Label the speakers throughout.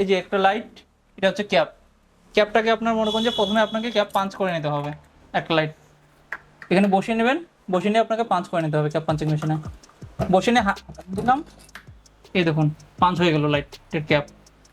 Speaker 1: এই যে একটা লাইট এটা হচ্ছে ক্যাপ ক্যাপটাকে আপনার মনে করেন যে প্রথমে আপনাকে ক্যাপ পাঞ্চ করে নিতে হবে, একটা লাইট এখানে বসিয়ে নেবেন, বসিয়ে নিয়ে আপনাকে পাঞ্চ করে নিতে হবে ক্যাপ পাঞ্চিং মেশিনে বসিয়ে নিয়ে দিলাম। এই দেখুন পাঞ্চ হয়ে গেল লাইটের ক্যাপ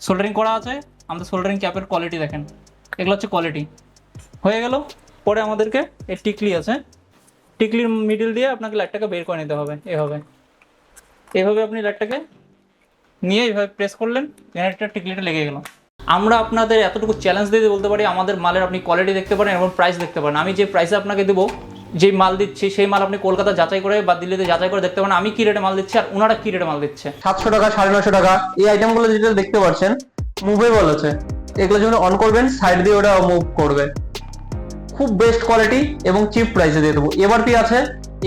Speaker 1: সোল্ডারিং করা আছে, আমাদের সোল্ডারিং ক্যাপের কোয়ালিটি দেখেন। এগুলো হচ্ছে কোয়ালিটি হয়ে গেল, পরে আমাদেরকে এই টিকলি আছে। টিকলির মিডিল দিয়ে আপনাকে লাইটটাকে বের করে নিতে হবে, এভাবে। এভাবে আপনি লাইটটাকে নিয়ে এইভাবে প্রেস করলেন জেনারেটর টিকলিটা লেগে গেল আমরা আপনাদের এতটুকু চ্যালেঞ্জ দিয়ে বলতে পারি, আমাদের মালের আপনি কোয়ালিটি দেখতে পারেন এবং প্রাইস দেখতে পারেন। আমি যে প্রাইসে আপনাকে দেবো যে মাল দিচ্ছি, সেই মাল আপনি কলকাতা যাচাই করে বা দিল্লিতে যাচাই করে দেখতে পারেন, আমি কি রেটে মাল দিচ্ছি আর ওনারা কি রেটে মাল দিচ্ছে।
Speaker 2: সাতশো টাকা, সাড়ে নশো টাকা, এই আইটেমগুলো যেটা দেখতে পাচ্ছেন মুভেবল আছে। এগুলো যখন অন করবেন সাইড দিয়ে ওটা মুভ করবে। খুব বেস্ট কোয়ালিটি এবং চিপ প্রাইসে দিয়ে দেবো। এমআরপি আছে?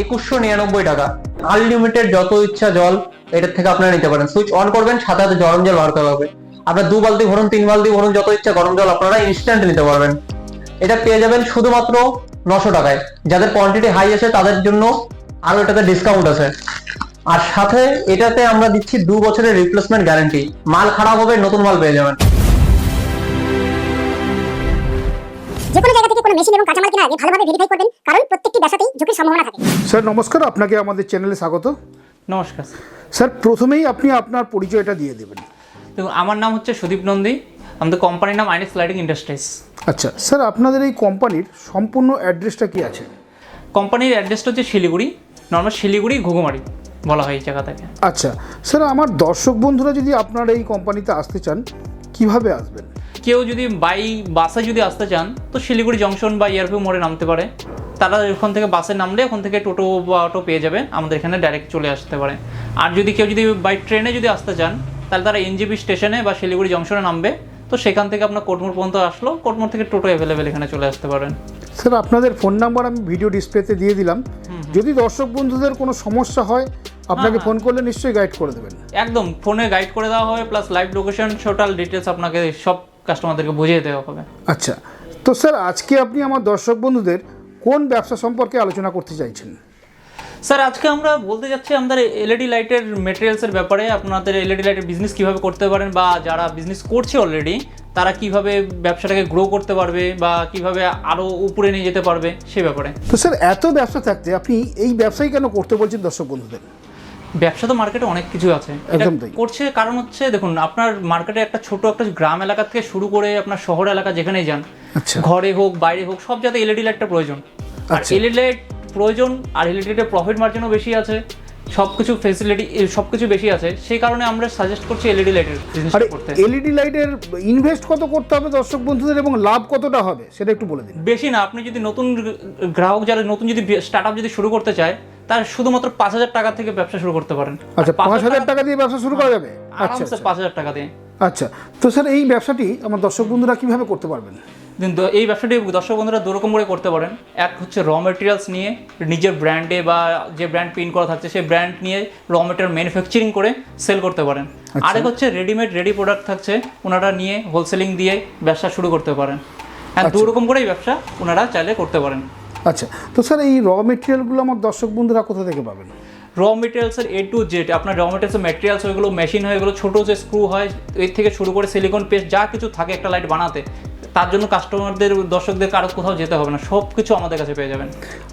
Speaker 2: একুশশো নিরানব্বই টাকা। আনলিমিটেড যত ইচ্ছা জল এটার থেকে আপনারা নিতে পারেন। সুইচ অন করবেন, সাথে সাথে গরম জল করা হবে। আপনার দু বালতি ভরুন, তিন বালতি ভরুন, যত ইচ্ছা গরম জল আপনারা ইনস্ট্যান্ট নিতে পারবেন। এটা পেয়ে যাবেন শুধুমাত্র নশো টাকায়। যাদের কোয়ান্টিটি হাই আছে, তাদের জন্য আরও এটাতে ডিসকাউন্ট আছে। আর সাথে এটাতে আমরা দিচ্ছি দু বছরের রিপ্লেসমেন্ট গ্যারান্টি মাল খারাপ হবে, নতুন মাল পেয়ে যাবেন।
Speaker 3: কোনো কোনো মেশিন এবং কাঁচামাল কেনার আগে ভালোভাবে ভেরিফাই করবেন কারণ প্রত্যেকটি ব্যবসাতেই ঝুঁকির সম্ভাবনা থাকে।
Speaker 4: স্যার নমস্কার আপনাকে আমাদের চ্যানেলে স্বাগত।
Speaker 1: নমস্কার
Speaker 4: স্যার। প্রথমেই আপনি আপনার পরিচয়টা দিয়ে দেবেন।
Speaker 1: দেখুন আমার নাম হচ্ছে সুদীপ নন্দী। আমাদের কোম্পানির নাম আইনেক্স লাইটিং ইন্ডাস্ট্রিজ
Speaker 4: আচ্ছা স্যার আপনাদের এই কোম্পানির সম্পূর্ণ অ্যাড্রেসটা কি আছে?
Speaker 1: কোম্পানির অ্যাড্রেসটা হচ্ছে শিলিগুড়ি নর্মাল শিলিগুড়ি ঘুঘুমারি বলা হয় এই জায়গা থেকে
Speaker 4: আচ্ছা স্যার আমার দর্শক বন্ধুরা যদি আপনার এই কোম্পানিতে আসতে চান কীভাবে আসবেন?
Speaker 1: কেউ যদি বাই বাসে যদি আসতে চান তো শিলিগুড়ি জংশন বা ইয়ারভিউ মোড়ে নামতে পারে। তারা ওখান থেকে বাসে নামলে ওখান থেকে টোটো বা অটো পেয়ে যাবে আমাদের এখানে ডাইরেক্ট চলে আসতে পারে। আর যদি কেউ যদি বাই ট্রেনে যদি আসতে চান তাহলে তারা এনজিবি স্টেশনে বা শিলিগুড়ি জংশনে নামবে। তো সেখান থেকে আপনার কোটমোড় পর্যন্ত আসলো কোটমোড় থেকে টোটো অ্যাভেলেবেল এখানে চলে আসতে পারেন।
Speaker 4: স্যার আপনাদের ফোন নাম্বার আমি ভিডিও ডিসপ্লেতে দিয়ে দিলাম। যদি দর্শক বন্ধুদের কোনো সমস্যা হয় আপনাকে ফোন করলে নিশ্চয়ই গাইড করে দেবেন।
Speaker 1: একদম ফোনে গাইড করে দেওয়া হবে plus live location total details আপনাকে সব কাস্টমারদেরকে বুঝিয়ে দেওয়া হবে।
Speaker 4: আচ্ছা তো স্যার আজকে আপনি আমার দর্শক বন্ধুদের কোন ব্যবসা সম্পর্কে আলোচনা করতে চাইছেন?
Speaker 1: স্যার আজকে আমরা বলতে যাচ্ছি আমাদের এলইডি লাইটের মেটেরিয়ালসের ব্যাপারে আপনাদের এলইডি লাইটের বিজনেস কীভাবে করতে পারেন বা যারা বিজনেস করছে অলরেডি তারা কীভাবে ব্যবসাটাকে গ্রো করতে পারবে বা কীভাবে আরও উপরে নিয়ে যেতে পারবে সে ব্যাপারে।
Speaker 4: তো স্যার এত ব্যবসা থাকতে আপনি এই ব্যবসাই কেন করতে বলছেন দর্শক বন্ধুদের?
Speaker 1: ব্যবসা তো মার্কেটে অনেক কিছু আছে এটা
Speaker 4: একদম তাই।
Speaker 1: করছে কারণ হচ্ছে দেখুন আপনার মার্কেটে একটা ছোট একটা গ্রাম এলাকা থেকে শুরু করে আপনার শহর এলাকা যেখানে যান
Speaker 4: আচ্ছা
Speaker 1: ঘরে হোক বাইরে হোক সব জায়গায় এলইডি লাইটটা প্রয়োজন আর
Speaker 4: আচ্ছা।
Speaker 1: এলইডি লাইট প্রয়োজন আর এলইডি লাইটের প্রফিট মার্জিনও বেশি আছে সব কিছু ফেসিলিটি সব কিছু বেশি আছে। সেই কারণে আমরা সাজেস্ট করছি এলইডি লাইটের বিজনেস করতে।
Speaker 4: এলইডি লাইটের ইনভেস্ট কত করতে হবে দর্শক বন্ধুদের এবং লাভ কতটা হবে? সেটা একটু বলে দিন।
Speaker 1: বেশি না আপনি যদি নতুন গ্রাহক যারা নতুন যদি স্টার্টআপ যদি শুরু করতে চায় তার শুধুমাত্র পাঁচ হাজার টাকা থেকে ব্যবসা শুরু করতে পারেন।
Speaker 4: আচ্ছা পাঁচ হাজার টাকা দিয়ে ব্যবসা শুরু করা যাবে? আচ্ছা আচ্ছা।
Speaker 1: পাঁচ হাজার টাকা দিয়ে।
Speaker 4: আচ্ছা তো স্যার এই ব্যবসাটি আমার দর্শক বন্ধুরা কীভাবে করতে পারবেন?
Speaker 1: এই ব্যবসাটি দর্শক বন্ধুরা দুরকম করে করতে পারেন। এক হচ্ছে র মেটেরিয়ালস নিয়ে নিজের ব্র্যান্ডে বা যে ব্র্যান্ড প্রিন্ট করা থাকছে সেই ব্র্যান্ড নিয়ে র মেটেরিয়াল ম্যানুফ্যাকচারিং করে সেল করতে পারেন। আরেক হচ্ছে রেডিমেড রেডি প্রোডাক্ট থাকছে ওনারা নিয়ে হোলসেলিং দিয়ে ব্যবসা শুরু করতে পারেন। হ্যাঁ দু রকম করেই ব্যবসা ওনারা চাইলে করতে পারেন।
Speaker 4: আচ্ছা। তো স্যার এই র মেটেরিয়ালগুলো আমার দর্শক বন্ধুরা কোথা থেকে পাবেন?
Speaker 1: র মেটেরিয়ালসের এ টু জেড আপনার র মেটেরিয়ালসের ম্যাটেরিয়ালস ওইগুলো মেশিন হয়ে গেলো ছোটো যে স্ক্রু হয় এর থেকে শুরু করে সিলিকন পেস্ট যা কিছু থাকে একটা লাইট বানাতে তার জন্য কাস্টমারদের দর্শকদের কারও কোথাও যেতে হবে না সব কিছু আমাদের কাছে পেয়ে যাবেন।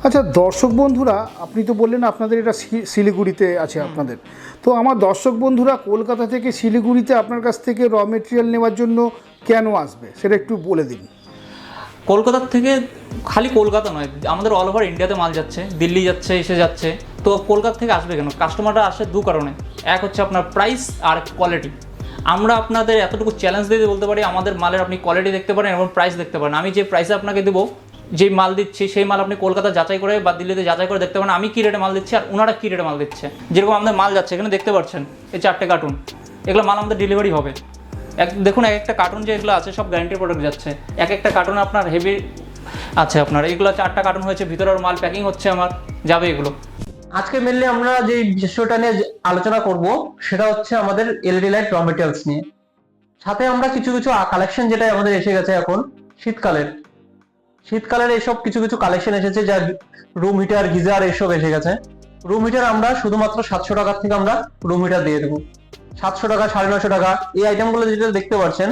Speaker 4: আচ্ছা দর্শক বন্ধুরা আপনি তো বললেন আপনাদের এটা শিলিগুড়িতে আছে আপনাদের। তো আমার দর্শক বন্ধুরা কলকাতা থেকে শিলিগুড়িতে আপনার কাছ থেকে র মেটেরিয়াল নেওয়ার জন্য কেন আসবে? সেটা একটু বলে দিন।
Speaker 1: কলকাতার থেকে খালি কলকাতা নয় আমাদের অল ওভার ইন্ডিয়াতে মাল যাচ্ছে দিল্লি যাচ্ছে এসে যাচ্ছে। তো কলকাতা থেকে আসবে কেন? কাস্টমাররা আসে দু কারণে। এক হচ্ছে আপনার প্রাইস আর কোয়ালিটি আমরা আপনাদের এতটুকু চ্যালেঞ্জ দিয়ে বলতে পারি, আমাদের মালের আপনি কোয়ালিটি দেখতে পারেন এবং প্রাইস দেখতে পারেন। আমি যে প্রাইসে আপনাকে দেবো যে মাল দিচ্ছি, সেই মাল আপনি কলকাতা যাচাই করে বা দিল্লিতে যাচাই করে দেখতে পারেন, আমি কী রেটে মাল দিচ্ছি আর ওনারা কী রেটে মাল দিচ্ছে। যেরকম আমাদের মাল যাচ্ছে, এখানে দেখতে পাচ্ছেন, এই চারটে কার্টুন এগুলো মাল আমাদের ডেলিভারি হবে। এক, দেখুন, এক একটা কার্টুন যে এগুলো আছে, সব গ্যারান্টি প্রোডাক্ট যাচ্ছে। এক একটা কার্টুন আপনার হেভি আছে আপনার এগুলো চারটা কার্টুন হয়েছে, ভিতরের মাল প্যাকিং হচ্ছে আমার, যাবে এগুলো।
Speaker 2: আজকে মেনলি আমরা যে বিষয়টা নিয়ে আলোচনা করব, সেটা হচ্ছে আমাদের এলইডি লাইট র মেটেরিয়ালস নিয়ে। সাথে আমরা কিছু কিছু কালেকশন যেটা আমাদের এসে গেছে এখন, শীতকালের। শীতকালের এইসব কিছু কিছু কালেকশন এসেছে যা রুম হিটার গিজার এসব এসে গেছে। রুম হিটার আমরা শুধুমাত্র সাতশো টাকার থেকে আমরা রুম হিটার দিয়ে দেবো। সাতশো টাকা, সাড়ে নশো টাকা, এই আইটেমগুলো যেটা দেখতে পাচ্ছেন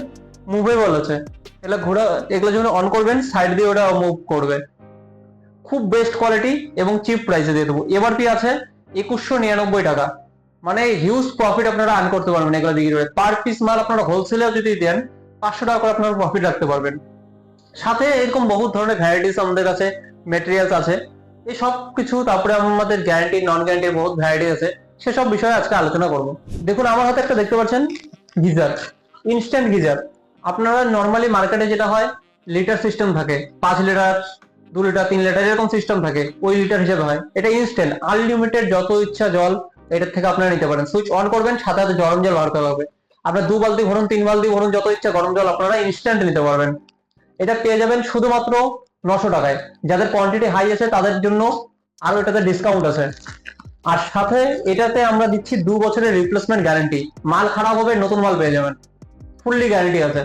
Speaker 2: মুভেবল আছে। এগুলো ঘোরা, এগুলো যখন অন করবেন সাইড দিয়ে ওটা মুভ করবে। খুব বেস্ট কোয়ালিটি এবং চিপ প্রাইসে দিয়ে দেবো। এমআরপি আছে একুশশো নিরানব্বই টাকা। মানে হিউজ প্রফিট আপনারা আর্ন করতে পারবেন এগুলো বিক্রি করে পার পিস মাল আপনারা হোলসেলেও যদি দেন, পাঁচশো টাকা করে আপনারা প্রফিট রাখতে পারবেন। সাথে এরকম বহু ধরনের ভ্যারাইটিস আমাদের কাছে মেটেরিয়ালস আছে। এই সব কিছু, তারপরে আমাদের গ্যারান্টি নন গ্যারান্টির বহুত ভ্যারাইটি আছে। সেসব বিষয়ে আজকে আলোচনা করব। দেখুন, আমার হাতে একটা দেখতে পাচ্ছেন, গিজার। Instant geyser. আপনারা নর্মালি মার্কেটে যেটা হয় লিটার সিস্টেম থাকে। পাঁচ লিটার দু লিটার, তিন লিটার এরকম সিস্টেম থাকে, ওই লিটার হিসেবে হয়। এটা ইনস্ট্যান্ট আনলিমিটেড যত ইচ্ছা জল এটার থেকে আপনারা নিতে পারেন। সুইচ অন করবেন, সাথে সাথে গরম জল করা হবে। আপনার দু বালতি ভরুন, তিন বালতি ভরুন, যত ইচ্ছা গরম জল আপনারা ইনস্ট্যান্ট নিতে পারবেন। এটা পেয়ে যাবেন শুধুমাত্র নশো টাকায়। যাদের কোয়ান্টিটি হাই আছে, তাদের জন্য আরও এটাতে ডিসকাউন্ট আছে। আর সাথে এটাতে আমরা দিচ্ছি দু বছরের রিপ্লেসমেন্ট গ্যারান্টি মাল খারাপ হবে, নতুন মাল পেয়ে যাবেন। ফুললি গ্যারান্টি আছে।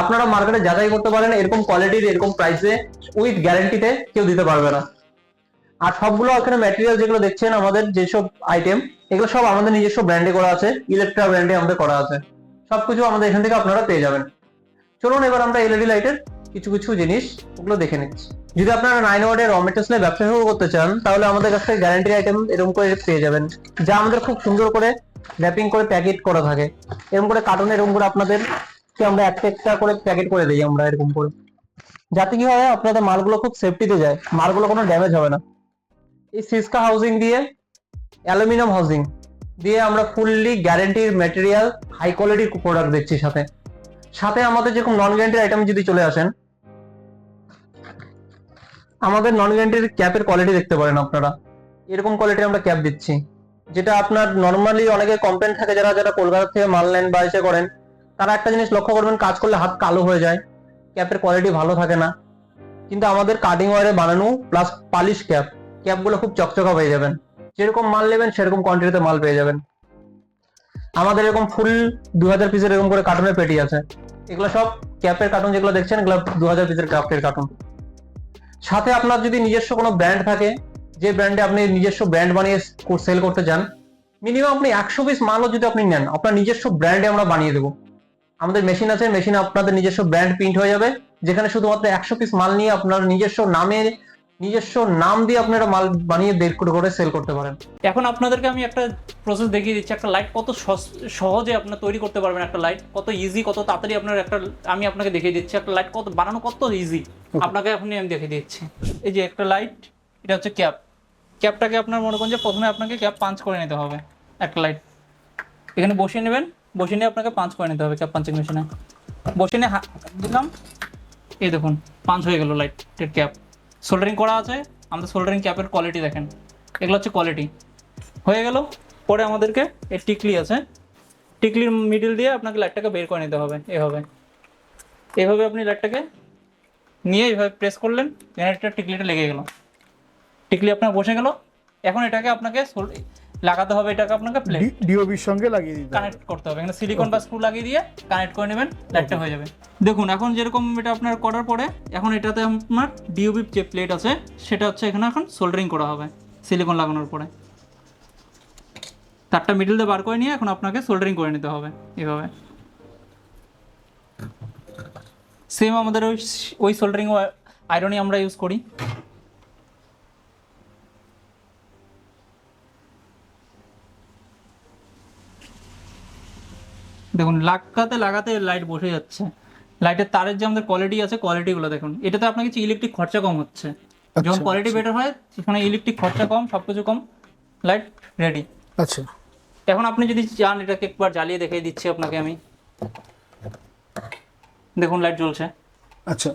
Speaker 2: আপনারা মার্কেটে যাচাই করতে পারেন, এরকম কোয়ালিটির এরকম প্রাইসে উইথ গ্যারান্টিতে কেউ দিতে পারবে না। আর সবগুলো এখানে ম্যাটেরিয়াল যেগুলো দেখছেন, আমাদের যেসব আইটেম এগুলো সব আমাদের নিজস্ব ব্র্যান্ডে করা আছে ইলেকট্রা ব্র্যান্ডে আমাদের করা আছে। সবকিছু আমাদের এখান থেকে আপনারা পেয়ে যাবেন। চলুন এবার আমরা এলইডি লাইটের কিছু কিছু জিনিস ওগুলো দেখে নিচ্ছি। যদি আপনারা নাইন ওয়ার্ডের র মেটেরিয়ালস নিয়ে ব্যবসা শুরু করতে চান, তাহলে আমাদের কাছ থেকে গ্যারান্টি আইটেম এরকম করে পেয়ে যাবেন, যা আমাদের খুব সুন্দর করে র্যাপিং করে প্যাকেট করা থাকে। এরকম করে কার্টুন এরকম করে আপনাদের আমরা একটা একটা করে প্যাকেট করে দিই আমরা এরকম করে। যাতে কি হয়, আপনাদের মালগুলো খুব সেফটিতে যায়। মালগুলো কোনো ড্যামেজ হবে না। এই সিসকা হাউজিং দিয়ে অ্যালুমিনিয়াম হাউজিং দিয়ে আমরা ফুললি গ্যারেন্টির ম্যাটেরিয়াল হাই কোয়ালিটির প্রোডাক্ট দিচ্ছি সাথে। সাথে আমাদের যেরকম নন গ্যারান্টির আইটেম যদি চলে আসেন, আমাদের নন গ্যারান্টির ক্যাপের কোয়ালিটি দেখতে পারেন আপনারা। এরকম কোয়ালিটির আমরা ক্যাপ দিচ্ছি। যেটা আপনার নর্মালি অনেকে কমপ্লেন থাকে যারা যারা কলকাতা থেকে মাল নেন বা এসে করেন। তারা একটা জিনিস লক্ষ্য করবেন, কাজ করলে হাত কালো হয়ে যায় ক্যাপের কোয়ালিটি ভালো থাকে না। কিন্তু আমাদের কাটিং ওয়ারে বানানো প্লাস পালিশ ক্যাপ ক্যাপগুলো খুব চকচকা পেয়ে যাবেন। যেরকম মাল নেবেন, সেরকম কোয়ান্টিটিতে মাল পেয়ে যাবেন। আমাদের এরকম ফুল দু হাজার পিসের এরকম করে কার্টুনের পেটি আছে। এগুলো সব ক্যাপের কার্টুন যেগুলো দেখছেন, এগুলো দু হাজার পিসের ক্যাপের কার্টুন সাথে আপনার যদি নিজস্ব কোনো ব্র্যান্ড থাকে, যে ব্র্যান্ডে আপনি নিজস্ব ব্র্যান্ড বানিয়ে সেল করতে চান মিনিমাম আপনি একশো পিস মালও যদি আপনি নেন, আপনার নিজস্ব ব্র্যান্ডে আমরা বানিয়ে দেবো। আমাদের মেশিন আছে মেশিনে আপনাদের নিজস্ব ব্র্যান্ড প্রিন্ট হয়ে যাবে। যেখানে শুধুমাত্র একশো পিস মাল নিয়ে আপনার নিজস্ব নামে নিজস্ব নাম দিয়ে আপনারা মাল বানিয়ে বের করে করে সেল করতে পারেন।
Speaker 1: এখন আপনাদেরকে আমি একটা প্রসেস দেখিয়ে দিচ্ছি একটা লাইট কত সহজে আপনার তৈরি করতে পারবেন একটা লাইট কত ইজি কত তাড়াতাড়ি আপনার একটা আমি আপনাকে দেখিয়ে দিচ্ছি একটা লাইট কত বানানো কত ইজি আপনাকে এখন আমি দেখিয়ে দিচ্ছি। এই যে একটা লাইট এটা হচ্ছে ক্যাপ ক্যাপটাকে আপনার মনে করেন যে প্রথমে আপনাকে ক্যাপ পাঞ্চ করে নিতে হবে একটা লাইট এখানে বসিয়ে নেবেন। বসিয়ে নিয়ে আপনাকে পাঁচ করে নিতে হবে ক্যাপ পাঞ্চিং মেশিনে। বসিয়ে নিয়ে দিলাম। এই দেখুন পাঞ্চ হয়ে গেল লাইটের ক্যাপ সোল্ডারিং করা আছে, আমাদের সোল্ডারিং ক্যাপের কোয়ালিটি দেখেন। এগুলো হচ্ছে কোয়ালিটি হয়ে গেল, পরে আমাদেরকে এই টিকলি আছে। টিকলির মিডিল দিয়ে আপনাকে লাইটটাকে বের করে নিতে হবে, এভাবে। এভাবে আপনি লাইটটাকে নিয়ে এইভাবে প্রেস করলেন জেনারেটর টিকলিটা লেগে গেল। টিকলি আপনার বসে গেল। এখন এটাকে আপনাকে লাগাতে হবে এটাকে আপনাকে প্লেট
Speaker 4: ডিওবির সঙ্গে লাগিয়ে দিতে
Speaker 1: কানেক্ট করতে হবে। এখানে সিলিকন বা স্ক্রু লাগিয়ে দিয়ে কানেক্ট করে নেবেন লাইটটা হয়ে যাবে। দেখুন এখন যেরকম এটা আপনার করার পরে এখন এটাতে আপনার ডিওবি যে প্লেট আছে সেটা হচ্ছে এখানে এখন সোল্ডারিং করা হবে সিলিকন লাগানোর পরে। তারটা মিডল দিয়ে বার করে নিয়ে এখন আপনাকে সোল্ডারিং করে নিতে হবে এভাবে। সেম আমাদের ওই ওই সোল্ডারিং আয়রনই আমরা ইউজ করি। দেখুন লাগাতে লাগাতে লাইট বসে যাচ্ছে। লাইটের তারের যে আমাদের কোয়ালিটি আছে কোয়ালিটিগুলো দেখুন। এটাতে আপনার কিছু ইলেকট্রিক খরচা কম হচ্ছে। যখন কোয়ালিটি বেটার হয় সেখানে ইলেকট্রিক খরচা কম সব কিছু কম লাইট রেডি
Speaker 4: আচ্ছা।
Speaker 1: এখন আপনি যদি চান এটাকে একবার জ্বালিয়ে দেখিয়ে দিচ্ছি আপনাকে আমি। দেখুন লাইট জ্বলছে।
Speaker 4: আচ্ছা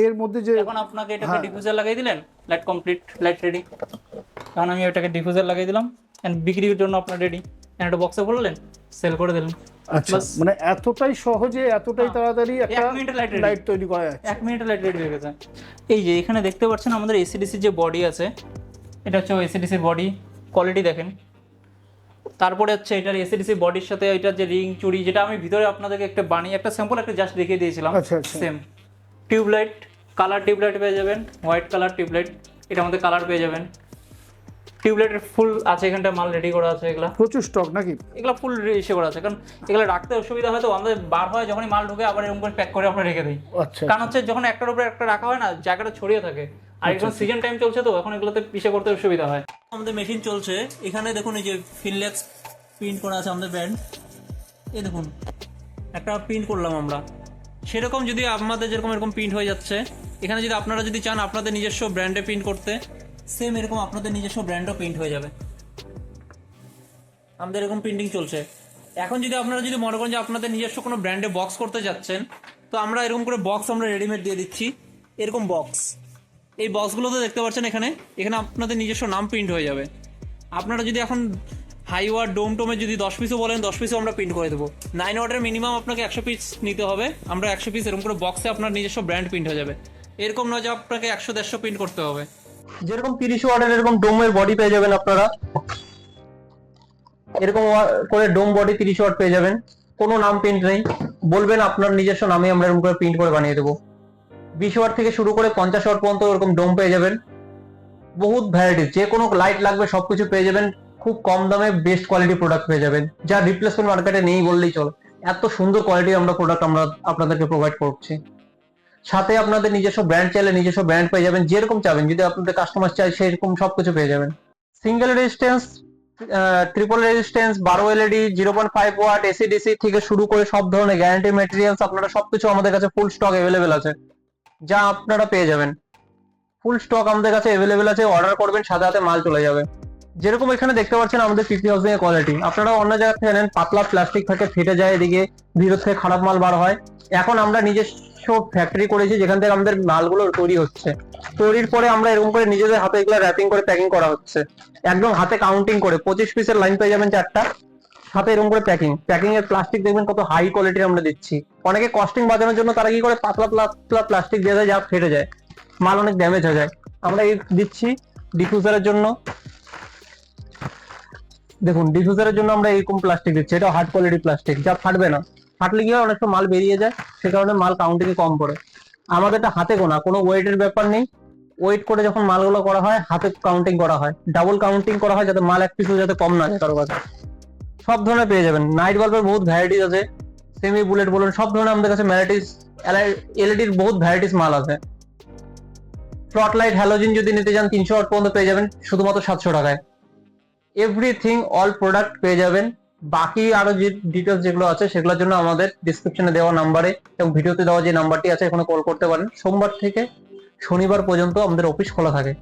Speaker 4: এর মধ্যে যে
Speaker 1: এখন আপনাকে এটাকে
Speaker 4: হ্যাঁ।
Speaker 1: ডিফিউজার লাগিয়ে দিলেন লাইট কমপ্লিট লাইট রেডি এখন আমি এটাকে ডিফিউজার লাগিয়ে দিলাম এন্ড বিক্রির জন্য আপনার রেডি এন্ড একটা বক্সে বললেন সেল করে দিলেন।
Speaker 4: আচ্ছা মানে এতটাই সহজে এতটাই
Speaker 1: হ্যাঁ।
Speaker 4: তাড়াতাড়ি একটা লাইট তৈরি করা যাচ্ছে।
Speaker 1: এক মিনিটে লাইট রেডি হয়ে গেছে। এই যে এখানে দেখতে পাচ্ছেন আমাদের এসিডিসির যে বডি আছে এটা হচ্ছে এসিডিসির বডি কোয়ালিটি দেখেন। তারপরে হচ্ছে এটার এসিডিসি বডির সাথে এটার যে রিং চুড়ি যেটা আমি ভিতরে আপনাদেরকে একটা বানিয়ে একটা স্যাম্পল একটা জাস্ট দেখিয়ে দিয়েছিলাম। সেম টিউবলাইট কালার টিউবলাইট পেয়ে যাবেন। হোয়াইট কালার টিউবলাইট এটা আমাদের কালার পেয়ে যাবেন। টিউবলাইটের ফুল আছে এখানটা মাল রেডি করা আছে এগুলা।
Speaker 4: প্রচুর স্টক নাকি?
Speaker 1: এগুলা ফুল ইসে করা আছে কারণ এগুলো রাখতে অসুবিধা হয় তো আমাদের বার হয় যখনই মাল ঢুকে আবার এরকম করে প্যাক করে আমরা রেখে দিই।
Speaker 4: আচ্ছা
Speaker 1: কারণ হচ্ছে যখন একটার উপরে একটা রাখা হয় না জায়গাটা ছড়িয়ে থাকে। আর এখন সিজন টাইম চলছে তো এখন এগুলোতে পিসে করতে অসুবিধা হয়। আমাদের মেশিন চলছে এখানে দেখুন এই যে ফিনলেক্স প্রিন্ট করা আছে আমাদের ব্র্যান্ড এই দেখুন একটা প্রিন্ট করলাম আমরা। সেরকম যদি আমাদের যেরকম এরকম প্রিন্ট হয়ে যাচ্ছে এখানে যদি আপনারা যদি চান আপনাদের নিজস্ব ব্র্যান্ডে প্রিন্ট করতে। সেম এরকম আপনাদের নিজস্ব ব্র্যান্ডও প্রিন্ট হয়ে যাবে। আমাদের এরকম প্রিন্টিং চলছে। এখন যদি আপনারা যদি মনে করেন যে আপনাদের নিজস্ব কোনো ব্র্যান্ডে বক্স করতে যাচ্ছেন, তো আমরা এরকম করে বক্স আমরা রেডিমেড দিয়ে দিচ্ছি। এরকম বক্স এই বক্সগুলোতে দেখতে পাচ্ছেন এখানে এখানে আপনাদের নিজস্ব নাম প্রিন্ট হয়ে যাবে। আপনারা যদি এখন হাই ওয়ার ডোম টোমে যদি দশ পিসও বলেন, দশ পিসও আমরা প্রিন্ট করে দেবো। নাইন ওয়ার্ডের মিনিমাম আপনাকে একশো পিস নিতে হবে। আমরা একশো পিস এরকম করে বক্সে আপনার নিজস্ব ব্র্যান্ড প্রিন্ট হয়ে যাবে। এরকম নয় যে আপনাকে একশো, দেড়শো প্রিন্ট করতে হবে।
Speaker 2: যেরকম তিরিশ ওয়াটের এরকম ডোমের বডি পেয়ে যাবেন আপনারা। এরকম করে ডোম বডি তিরিশ ওয়াট পেয়ে যাবেন। কোনো নাম প্রিন্ট নেই। বলবেন আপনার নিজস্ব নামে আমরা এরকম করে প্রিন্ট করে বানিয়ে দেবো। বিশ ওয়াট থেকে শুরু করে পঞ্চাশ ওয়াট পর্যন্ত এরকম ডোম পেয়ে যাবেন। বহুত ভ্যারাইটিস যে কোনো লাইট লাগবে সবকিছু পেয়ে যাবেন। খুব কম দামে বেস্ট কোয়ালিটি প্রোডাক্ট পেয়ে যাবেন। যা রিপ্লেসমেন্ট মার্কেটে নেই বললেই চলে। এত সুন্দর কোয়ালিটি আমরা প্রোডাক্ট আমরা আপনাদেরকে প্রোভাইড করছি। সাথে আপনাদের নিজস্ব ব্র্যান্ড চাইলে নিজস্ব ব্র্যান্ড পেয়ে যাবেন, যেরকম চাবেন। যদি আপনাদের কাস্টমার চাই সেরকম সবকিছু পেয়ে যাবেন। সিঙ্গেল রেজিস্ট্যান্স ট্রিপল রেজিস্ট্যান্স বারো LED zero point five watt AC DC থেকে শুরু করে সব ধরনের গ্যারান্টি মেটেরিয়ালস আপনারা সবকিছু আমাদের কাছে ফুল স্টক অ্যাভেলেবেল আছে, যা আপনারা পেয়ে যাবেন। ফুল স্টক আমাদের কাছে অ্যাভেলেবেল আছে অর্ডার করবেন, সাথে সাথে মাল চলে যাবে। যেরকম এখানে দেখতে পাচ্ছেন আমাদের ফিফটি হাউসিং এর কোয়ালিটি আপনারা অন্য জায়গা থেকে নেন, পাতলা প্লাস্টিক থাকে ফেটে যায়, এদিকে ভিতর থেকে খারাপ মাল বার হয়। এখন আমরা নিজস্ব ফ্যাক্টরি করেছি, যেখান থেকে আমাদের মালগুলো তৈরি হচ্ছে। তৈরির পরে আমরা এরকম করে নিজেদের হাতে এগুলো র্যাপিং করে প্যাকিং করা হচ্ছে। একদম হাতে কাউন্টিং করে, পঁচিশ পিসের লাইন পেয়ে যাবেন চারটা। সাথে এরকম করে প্যাকিং প্যাকিং এর প্লাস্টিক দেখবেন কত হাই কোয়ালিটির আমরা দিচ্ছি। অনেকে কস্টিং বাঁচানোর জন্য তারা কি করে? পাতলা পাতলা প্লাস্টিক দিয়ে দেয়, যা ফেটে যায়। মাল অনেক ড্যামেজ হয়ে যায়। আমরা এই দিচ্ছি ডিফিউজারের জন্য। দেখুন ডিফিউজারের জন্য আমরা এরকম প্লাস্টিক দিচ্ছি। এটা হার্ড কোয়ালিটি প্লাস্টিক যা ফাটবে না। ফাটলে কি হয় অনেক সময় মাল বেরিয়ে যায়, সে কারণে মাল কাউন্টিং কম পড়ে। আমাদেরটা হাতে গোনা, কোনো ওয়েটের ব্যাপার নেই। ওয়েট করে যখন মালগুলো করা হয়, হাতে কাউন্টিং করা হয়। ডাবল কাউন্টিং করা হয় যাতে মাল এক পিসও যাতে কম না যায় কারও কাছে। সব ধরনের পেয়ে যাবেন। নাইট বাল্বের বহুত ভ্যারাইটিস আছে সেমি বুলেট বলুন, সব ধরনের আমাদের কাছে ভ্যারাইটিস এলইডির বহুত ভ্যারাইটিস মাল আছে। ফ্লট লাইট হ্যালোজিন যদি নিতে যান তিনশো আট পর্যন্ত পেয়ে যাবেন, শুধুমাত্র সাতশো টাকায়। এভরিথিং অল প্রোডাক্ট পেয়ে যাবেন। বাকি আরও যে ডিটেলস যেগুলো আছে, সেগুলোর জন্য আমাদের ডিসক্রিপশনে দেওয়া নাম্বারে এবং ভিডিওতে দেওয়া যে নাম্বারটি আছে, এখানে কল করতে পারেন। সোমবার থেকে শনিবার পর্যন্ত আমাদের অফিস খোলা থাকে।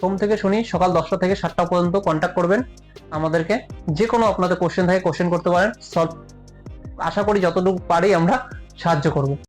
Speaker 2: সোম থেকে শনি সকাল দশটা থেকে সাতটা পর্যন্ত কন্ট্যাক্ট করবেন। আমাদেরকে যে কোনো আপনাদের কোশ্চেন থাকে কোশ্চেন করতে পারেন। সলভ আশা করি যতটুকু পারি আমরা সাহায্য করব।